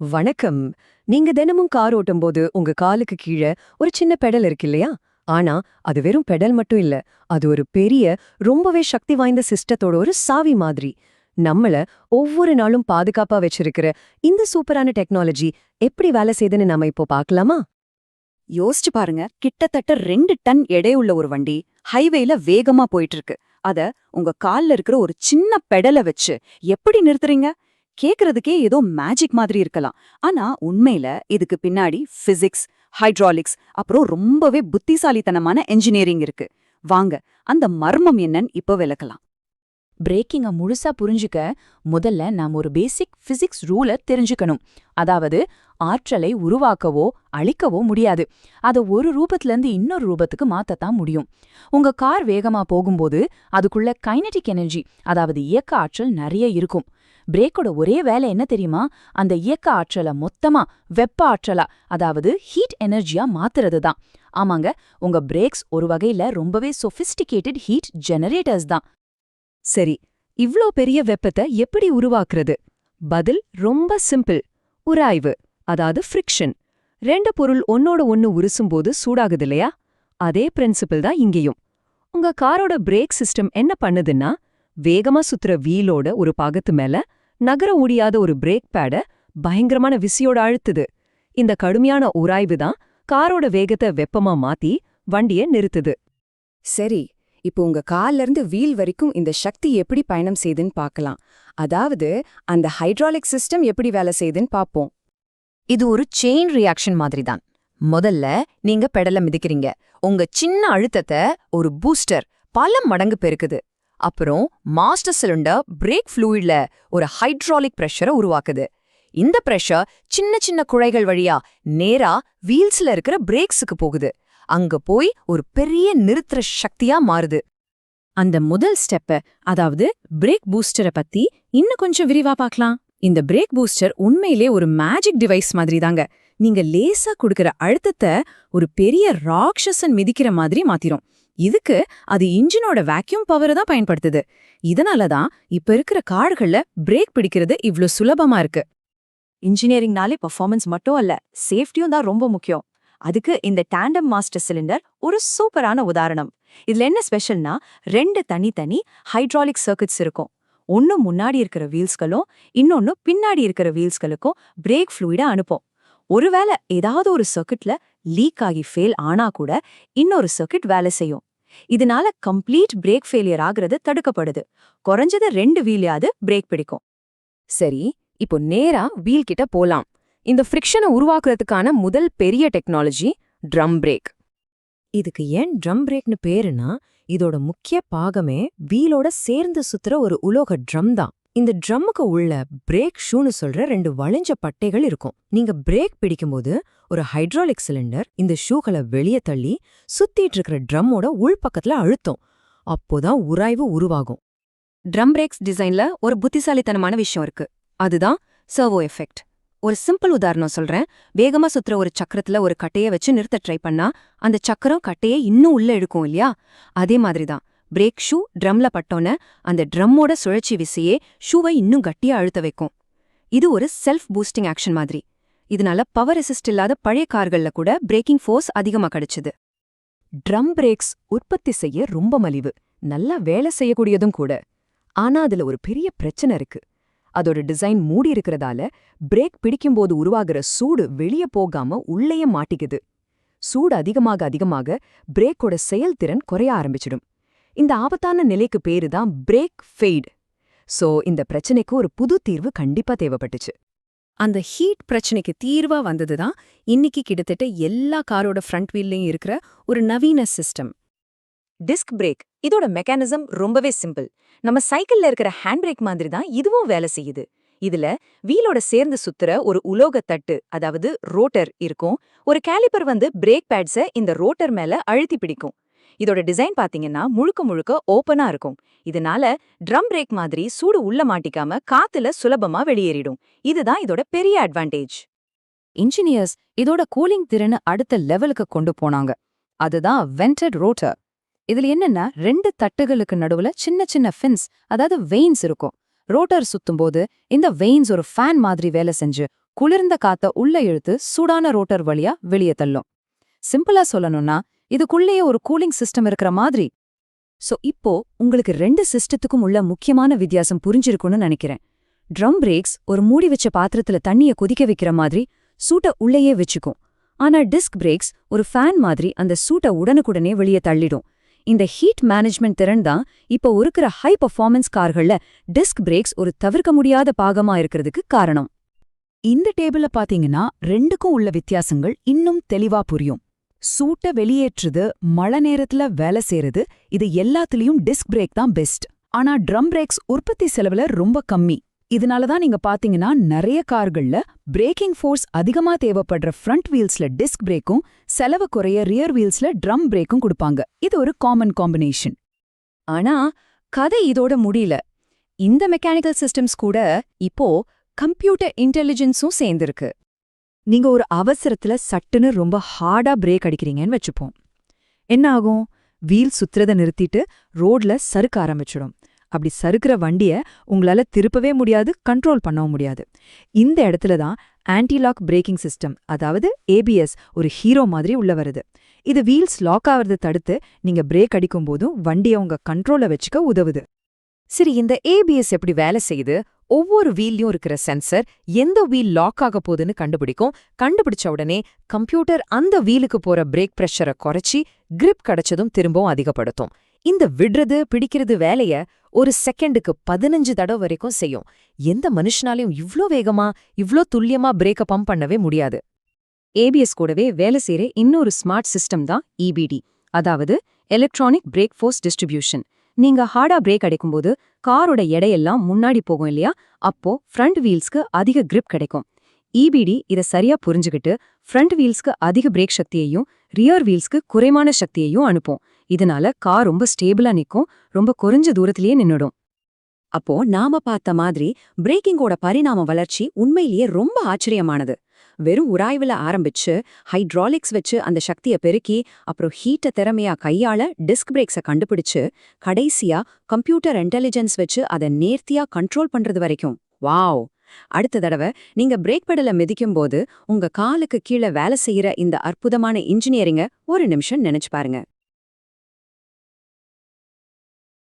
வணக்கம். நீங்க தினமும் கார் ஓட்டும்போது உங்க காலுக்கு கீழே ஒரு சின்ன பெடல் இருக்கு இல்லையா? ஆனா அது வெறும் பெடல் மட்டும் இல்ல அது ஒரு பெரிய ரொம்பவே சக்தி வாய்ந்த சிஸ்டத்தோட ஒரு சாவி மாதிரி. நம்மள ஒவ்வொரு நாளும் பாதுகாப்பா வச்சிருக்கிற இந்த சூப்பரான டெக்னாலஜி எப்படி வேலை செய்யுதுன்னு நாம இப்போ பார்க்கலாமா? யோசிச்சு பாருங்க கிட்டத்தட்ட ரெண்டு டன் எடையுள்ள ஒரு வண்டி ஹைவேல வேகமா போயிட்டு இருக்கு. அத உங்க கால்ல இருக்கிற ஒரு சின்ன பெடலை வச்சு எப்படி நிறுத்துறீங்க? கேக்குறதுக்கே ஏதோ மேஜிக் மாதிரி இருக்கலாம். ஆனா உண்மையில இதுக்கு பின்னாடி பிசிக்ஸ் ஹைட்ராலிக்ஸ் அப்புறம் ரொம்பவே புத்திசாலித்தனமான என்ஜினியரிங் இருக்கு. வாங்க அந்த மர்மம் என்னன்னு இப்ப விளக்கலாம். பிரேக்கிங்கை முழுசா புரிஞ்சுக்க முதல்ல நாம் ஒரு பேசிக் பிசிக்ஸ் ரூலை தெரிஞ்சுக்கணும். அதாவது ஆற்றலை உருவாக்கவோ அழிக்கவோ முடியாது. அதை ஒரு ரூபத்துல இருந்து இன்னொரு ரூபத்துக்கு மாத்தத்தான் முடியும். உங்க கார் வேகமா போகும்போது அதுக்குள்ள கைனடிக் எனர்ஜி அதாவது இயக்க ஆற்றல் நிறைய இருக்கும். பிரேக்கோட ஒரே வேலை என்ன தெரியுமா? அந்த இயக்க ஆற்றலை மொத்தமா வெப்ப ஆற்றலா அதாவது ஹீட் எனர்ஜியா மாத்துறது தான் ஆமாங்க உங்க பிரேக்ஸ் ஒரு வகையில ரொம்பவே சொபிஸ்டிகேட்டட் ஹீட் ஜெனரேட்டர்ஸ் தான். சரி இவ்ளோ பெரிய வெப்பத்தை எப்படி உருவாக்குறது? பதில் ரொம்ப சிம்பிள் உராய்வு அதாவது ஃப்ரிக்ஷன் ரெண்டு பொருள் ஒன்னோட ஒன்னு உருசும்போது சூடாகுது இல்லையா? அதே பிரின்சிபிள் தான் இங்கேயும். உங்க காரோட பிரேக் சிஸ்டம் என்ன பண்ணுதுன்னா வேகமா சுத்துற வீலோட ஒரு பாகத்து மேல நகர முடியாத ஒரு பிரேக் பேட பயங்கரமான விசியோட அழுத்துது. இந்த கடுமையான உராய்வு தான் காரோட வேகத்தை வெப்பமா மாத்தி வண்டிய நிறுத்துது. சரி இப்போ உங்க கால்ல இருந்து வீல் வரைக்கும் இந்த சக்தி எப்படி பயணம் செய்யுதுன்னு பார்க்கலாம் அதாவது அந்த ஹைட்ராலிக் சிஸ்டம் எப்படி வேலை செய்யுதுன்னு பார்ப்போம் இது ஒரு செயின் ரியாக்ஷன் மாதிரி தான் முதல்ல நீங்க பெடல மிதிக்கிறீங்க. உங்க சின்ன அழுத்தத்தை ஒரு பூஸ்டர் பல மடங்கு பெருக்குது. அப்புறம் மாஸ்டர் சிலிண்டர் பிரேக் ஃப்ளூயிட்ல ஒரு ஹைட்ராலிக் ப்ரெஷரை உருவாக்குது. இந்த பிரஷர் சின்ன சின்ன குழைகள் வழியா நேரா வீல்ஸ்ல இருக்கிற பிரேக்ஸுக்கு போகுது. அங்க போய் ஒரு பெரிய நிறுத்துற சக்தியா மாறுது. அந்த முதல் ஸ்டெப்ப அதாவது பிரேக் பூஸ்டரை பத்தி இன்னும் கொஞ்சம் விரிவா பார்க்கலாம். இந்த பிரேக் பூஸ்டர் உண்மையிலே ஒரு மேஜிக் டிவைஸ் மாதிரி தாங்க நீங்க லேசா கொடுக்கிற அழுத்தத்தை ஒரு பெரிய ராட்சசன் மிதிக்கிற மாதிரி மாத்திரும். இதுக்கு அது இன்ஜினோட வேக்யூம் பவரை தான் பயன்படுத்துது. இதனால தான் இப்ப இருக்கிற கார்கள்ல பிரேக் பிடிக்கிறது இவ்ளோ சுலபமா இருக்கு. இன்ஜினியரிங்னாலே பர்ஃபார்மன்ஸ் மட்டும் அல்ல சேஃப்டியும் தான் ரொம்ப முக்கியம். அதுக்கு இந்த டேண்டம் மாஸ்டர் சிலிண்டர் ஒரு சூப்பரான உதாரணம். இதுல என்ன ஸ்பெஷல்னா ரெண்டு தனித்தனி ஹைட்ராலிக் சர்க்கிட்ஸ் இருக்கும். ஒன்னு முன்னாடி இருக்கிற வீல்ஸ்களும் இன்னொன்னு பின்னாடி இருக்கிற வீல்ஸ்களுக்கும் பிரேக் ஃப்ளூயிட அனுப்பும். ஒருவேளை ஏதாவது ஒரு சர்க்கிட்ல லீக் ஆகி ஃபெயில் ஆனா கூட இன்னொரு சர்க்கிட் வேலை செய்யும். இதனால கம்ப்ளீட் பிரேக் ஃபெயிலியர் ஆகுறது தடுக்கப்படுது. குறைஞ்சது ரெண்டு வீலையாவது பிரேக் பிடிக்கும். சரி இப்போ நேரா வீல் கிட்ட போலாம். இந்த ஃப்ரிக்ஷனை உருவாக்குறதுக்கான முதல் பெரிய டெக்னாலஜி ட்ரம் பிரேக் இதுக்கு ஏன் ட்ரம் பிரேக்னு பேருனா இதோட முக்கிய பாகமே வீலோட சேர்ந்து சுத்துற ஒரு உலோக ட்ரம் தான். இந்த ட்ரம்முக்கு உள்ள பிரேக் ஷூன்னு சொல்ற ரெண்டு வளைஞ்ச பட்டைகள் இருக்கும். நீங்க பிரேக் பிடிக்கும்போது ஒரு ஹைட்ராலிக் சிலிண்டர் இந்த ஷூகளை வெளியே தள்ளி சுத்திட்டு இருக்கிற ட்ரம்மோட உள்பக்கத்துல அழுத்தும். அப்போதான் உராய்வு உருவாகும். ட்ரம் பிரேக்ஸ் டிசைன்ல ஒரு புத்திசாலித்தனமான விஷயம் இருக்கு. அதுதான் சர்வோ எஃபெக்ட் ஒரு சிம்பிள் உதாரணம் சொல்றேன். வேகமா சுத்துற ஒரு சக்கரத்துல ஒரு கட்டைய வச்சு நிறுத்த ட்ரை பண்ணா அந்த சக்கரம் கட்டையை இன்னும் உள்ள எடுக்கும் இல்லையா? அதே மாதிரி தான் பிரேக் ஷூ ட்ரம்ல பட்டோன்ன அந்த ட்ரம்மோட சுழற்சி விசையே ஷூவை இன்னும் கட்டியா அழுத்த வைக்கும். இது ஒரு செல்ஃப் பூஸ்டிங் ஆக்ஷன் மாதிரி. இதனால பவர் அசிஸ்ட் இல்லாத பழைய கார்கள்ல கூட பிரேக்கிங் ஃபோர்ஸ் அதிகமா கிடைச்சது. ட்ரம் பிரேக்ஸ் உற்பத்தி செய்ய ரொம்ப மலிவு. நல்லா வேலை செய்யக்கூடியதும் கூட. ஆனா அதுல ஒரு பெரிய பிரச்சனை இருக்கு. அதோட டிசைன் மூடி இருக்கிறதால பிரேக் பிடிக்கும்போது உருவாகிற சூடு வெளியே போகாம உள்ளேயே மாட்டிக்குது. சூடு அதிகமாக அதிகமாக பிரேக்கோட செயல்திறன் குறைய ஆரம்பிச்சிடும். இந்த ஆபத்தான நிலைக்கு பேரு தான் பிரேக் ஃபெய்டு சோ இந்த பிரச்சனைக்கு ஒரு புது தீர்வு கண்டிப்பா தேவைப்பட்டுச்சு. அந்த ஹீட் பிரச்சனைக்கு தீர்வா வந்ததுதான் இன்னைக்கு கிட்டத்தட்ட எல்லா காரோட ஃப்ரண்ட் வீல்லையும் இருக்கிற ஒரு நவீன சிஸ்டம் டிஸ்க் பிரேக் இதோட மெக்கானிசம் ரொம்பவே சிம்பிள் நம்ம சைக்கிள்ல இருக்கிற ஹேண்ட் பிரேக் மாதிரி தான் இதுவும் வேலை செய்யுது. இதுல வீலோட சேர்ந்து சுத்துற ஒரு உலோக தட்டு அதாவது ரோட்டர் இருக்கும். ஒரு கேலிப்பர் வந்து பிரேக் பேட்ஸ இந்த ரோட்டர் மேல அழுத்தி பிடிக்கும். இதோட டிசைன் பாத்தீங்கன்னா முழுக்க முழுக்க ஓப்பனா இருக்கும். இதனால ட்ரம் பிரேக் மாதிரி சூடு உள்ள மாட்டிக்காம காத்துல சுலபமா வெளியேறிடும். இதுதான் இதோட பெரிய அட்வான்டேஜ் இன்ஜினியர்ஸ் இதோட கூலிங் திறனை அடுத்த லெவலுக்கு கொண்டு போனாங்க. அதுதான் வெண்டட் ரோட்டர் இதுல என்னன்னா ரெண்டு தட்டுகளுக்கு நடுவுல சின்ன சின்ன ஃபின்ஸ் அதாவது வெயின்ஸ் இருக்கும். ரோட்டர் சுத்தும்போது இந்த வெயின்ஸ் ஒரு ஃபேன் மாதிரி வேலை செஞ்சு குளிர்ந்த காத்த உள்ள இழுத்து சூடான ரோட்டர் வழியா வெளியே தள்ளும். சிம்பிளா சொல்லணும்னா இதுக்குள்ளேயே ஒரு கூலிங் சிஸ்டம் இருக்கிற மாதிரி. சோ இப்போ உங்களுக்கு ரெண்டு சிஸ்டத்துக்கும் உள்ள முக்கியமான வித்தியாசம் புரிஞ்சிருக்கும்னு நினைக்கிறேன். ட்ரம் பிரேக்ஸ் ஒரு மூடி வச்ச பாத்திரத்துல தண்ணிய கொதிக்க வைக்கிற மாதிரி சூட்ட உள்ளேயே வச்சுக்கும். ஆனா டிஸ்க் பிரேக்ஸ் ஒரு ஃபேன் மாதிரி அந்த சூட்ட உடனுக்குடனே வெளியே தள்ளிடும். இந்த ஹீட் மேனேஜ்மெண்ட் திறன் தான் இப்போ இருக்கிற ஹை பர்ஃபார்மன்ஸ் கார்கள்ல டிஸ்க் பிரேக்ஸ் ஒரு தவிர்க்க முடியாத பாகமா இருக்கிறதுக்கு காரணம். இந்த டேபிள்ல பாத்தீங்கன்னா ரெண்டுக்கும் உள்ள வித்தியாசங்கள் இன்னும் தெளிவா புரியும். சூட்ட வெளியேற்றுது மழை நேரத்துல வேலை செய்யறது இது எல்லாத்துலயும் டிஸ்க் பிரேக் தான் பெஸ்ட் ஆனா ட்ரம் பிரேக்ஸ் உற்பத்தி செலவுல ரொம்ப கம்மி. இதனால தான் நீங்க பாத்தீங்கன்னா நிறைய கார்கள்ல பிரேக்கிங் ஃபோர்ஸ் அதிகமா தேவைப்படுற ஃப்ரண்ட் வீல்ஸ்ல டிஸ்க் பிரேக்கும் செலவு குறைய ரியர் வீல்ஸ்ல ட்ரம் பிரேக்கும் கொடுப்பாங்க. இது ஒரு காமன் காம்பினேஷன் ஆனா கதை இதோட முடியல. இந்த மெக்கானிக்கல் சிஸ்டம்ஸ் கூட இப்போ கம்ப்யூட்டர் இன்டெலிஜென்ஸும் சேர்ந்திருக்கு. நீங்க ஒரு அவசரத்துல சட்டுன்னு ரொம்ப ஹார்டா பிரேக் அடிக்கிறீங்கன்னு வச்சுப்போம். என்ன ஆகும்? வீல் சுத்துறத நிறுத்திட்டு ரோட்ல சறுக்க ஆரம்பிச்சிடும். அப்படி சறுக்கிற வண்டிய உங்களால திருப்பவே முடியாது கண்ட்ரோல் பண்ணவும் முடியாது. இந்த இடத்துல தான் ஆன்டிலாக் பிரேக்கிங் சிஸ்டம் அதாவது ஏபிஎஸ் ஒரு ஹீரோ மாதிரி உள்ள வருது. இது வீல்ஸ் லாக் ஆகிறத தடுத்து நீங்க பிரேக் அடிக்கும்போதும் வண்டிய உங்க கண்ட்ரோல்ல வச்சுக்க உதவுது. சரி இந்த ஏபிஎஸ் எப்படி வேலை செய்யுது? ஒவ்வொரு வீல்லையும் இருக்கிற சென்சர் எந்த வீல் லாக் ஆக போகுதுன்னு கண்டுபிடிக்கும். கண்டுபிடிச்ச உடனே கம்ப்யூட்டர் அந்த வீலுக்கு போற பிரேக் ப்ரெஷரை குறைச்சி கிரிப் கிடைச்சதும் திரும்பவும் அதிகப்படுத்தும். இந்த விடுறது பிடிக்கிறது வேலைய ஒரு செகண்டுக்கு பதினஞ்சு தடவை வரைக்கும் செய்யும். எந்த மனுஷனாலையும் இவ்ளோ வேகமா இவ்ளோ துல்லியமா பிரேக்க பம்ப் பண்ணவே முடியாது. ஏபிஎஸ் கூடவே வேலை செய்யற இன்னொரு ஸ்மார்ட் சிஸ்டம் தான் இபிடி அதாவது எலக்ட்ரானிக் பிரேக் ஃபோர்ஸ் டிஸ்ட்ரிபியூஷன் நீங்க ஹார்டா பிரேக் அடிக்கும்போது காரோட எடையெல்லாம் முன்னாடி போகும் இல்லையா? அப்போ ஃப்ரண்ட் வீல்ஸ்க்கு அதிக கிரிப் கிடைக்கும். இபிடி இத சரியா புரிஞ்சுகிட்டு ஃப்ரண்ட் வீல்ஸ்க்கு அதிக பிரேக் சக்தியையும் ரியர் வீல்ஸ்க்கு குறைவான சக்தியையும் அனுப்பும். இதனால கார் ரொம்ப ஸ்டேபிளா நிக்கும் ரொம்ப குறைஞ்ச தூரத்திலேயே நின்னுடும். அப்போ நாம பார்த்த மாதிரி பிரேக்கிங்கோட பரிணாம வளர்ச்சி உண்மையிலேயே ரொம்ப ஆச்சரியமானது. வெறும் உராய்வுல ஆரம்பிச்சு ஹைட்ராலிக்ஸ் வச்சு அந்த சக்திய பெருக்கி அப்புறம் ஹீட்ட திறமையா கையாள டிஸ்க் பிரேக்ஸ கண்டுபிடிச்சு கடைசியா கம்ப்யூட்டர் இன்டெலிஜென்ஸ் வச்சு அதை நேர்த்தியா கண்ட்ரோல் பண்றது வரைக்கும். வாவ்! அடுத்த தடவை நீங்க பிரேக் பெடலை மிதிக்கும் போது உங்க காலுக்கு கீழே வேலை செய்யற இந்த அற்புதமான இன்ஜினியரிங்க ஒரு நிமிஷம் நினைச்சு பாருங்க.